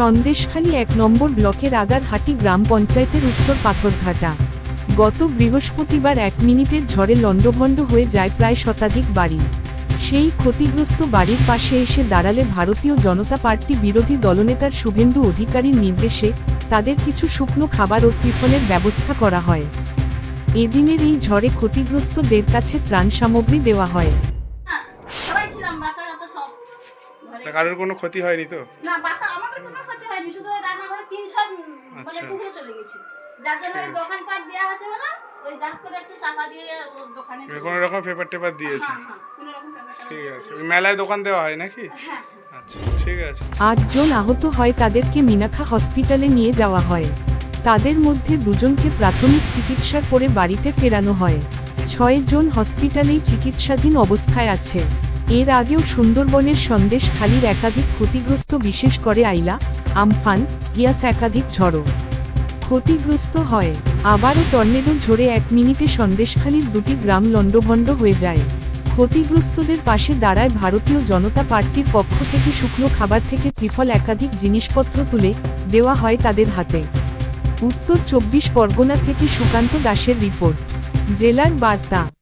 সন্দেশখালী এক নম্বর ব্লকের আগারহাটি গ্রাম পঞ্চায়েতের উত্তর পাথরঘাটা। গত বৃহস্পতিবার এক মিনিটের ঝড়ে লণ্ডভণ্ড হয়ে যায় প্রায় শতাধিক বাড়ি। সেই ক্ষতিগ্রস্ত বাড়ির পাশে এসে দাঁড়ালে ভারতীয় জনতা পার্টি বিরোধী দলনেতার শুভেন্দু অধিকারীর নির্দেশে তাদের কিছু শুকনো খাবার ও ত্রিফলের ব্যবস্থা করা হয়। এদিনের এই ঝড়ে ক্ষতিগ্রস্তদের কাছে ত্রাণ সামগ্রী দেওয়া হয়। হ্যাঁ, কারোর কোনো ক্ষতি হয়নি তো? না বাচ্চা শুধু ওই রান্নাঘরে টিন মানে আচ্ছা। চলে গেছে। যার জন্য ওই দোকান পাট দেওয়া হয়েছে বলে ওই দাগ করে একটু চাপা দিয়ে দোকানে কোনো রকম পেপার টেপার দিয়েছে? হ্যাঁ, হ্যাঁ, কোনো রকম ব্যাপারটা ঠিক আছে। ওই মেলায় দোকান দেওয়া হয় নাকি? হ্যাঁ আচ্ছা ঠিক আছে। আটজন আহত হয় তাদেরকে মিনাখা হসপিটালে নিয়ে যাওয়া হয়। তাদের মধ্যে দুজনকে প্রাথমিক চিকিৎসা করে বাড়িতে ফেরানো হয়। ছয় জন হসপিটালেই চিকিৎসাধীন অবস্থায় আছে। এর আগেও সুন্দরবনের সন্দেশ খালির একাধিক ক্ষতিগ্রস্ত বিশেষ করে আইলা আমফান ইয়াস একাধিক ঝড়ো। ক্ষতিগ্রস্ত হয়। আবারও টর্নেডো ঝরে এক মিনিটে সন্দেশখালীর দুটি গ্রাম লণ্ডভণ্ড হয়ে যায়। ক্ষতিগ্রস্তদের পাশে দাঁড়ায় ভারতীয় জনতা পার্টির পক্ষ থেকে শুকনো খাবার থেকে ত্রিফল একাধিক জিনিসপত্র তুলে দেওয়া হয় তাদের হাতে। উত্তর চব্বিশ পরগনা থেকে সুকান্ত দাসের রিপোর্ট। জেলার বার্তা।